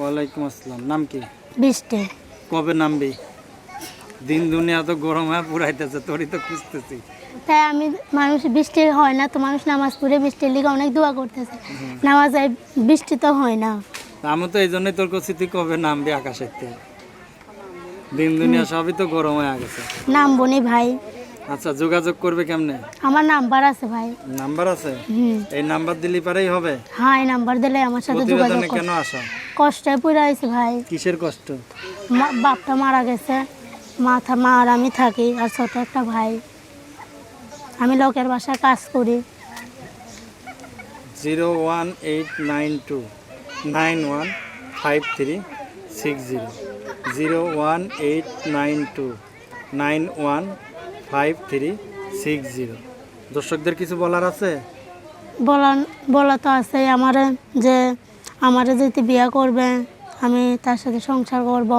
ওয়ালাইকুম আসসালাম। নাম কি? বৃষ্টি। কবে নামবি? দিন দুনিয়া তো গরম হয়ে পুরাইতেছে তোরই তো খুঁজতেছি। তাই আমি মানুষ বৃষ্টি হয় না তো মানুষ নামাজ পড়ে বৃষ্টির লিগে অনেক দোয়া করতেছে। নামাজ বৃষ্টি তো হয় না। আমি তো এই জন্যই তোর কাছে তুই কবে নামবি আকাশের থেকে? দিন দুনিয়া সবই তো গরম হয়ে গেছে। নাম বনি ভাই। আচ্ছা যোগাযোগ করবে কেমনে? আমার নাম্বার আছে ভাই। নাম্বার আছে? হুম। এই নাম্বার দিলি পারেই হবে? হ্যাঁ এই নাম্বার দিলে আমার সাথে যোগাযোগ কেন আসা? কষ্টে পড়ে আইছি ভাই। কিসের কষ্ট? মা- বাপটা মারা গেছে। মাথা মা আর আমি থাকি আর ছোট একটা ভাই। আমি লোকের বাসায় কাজ করি। Zero one eight nine two nine one five three six zero. Zero one eight nine two nine one five three six zero. দর্শকদের কিছু বলার আছে? বলার বলা তো আছে আমার যে আমারে যদি বিয়ে করবে আমি তার সাথে সংসার করব।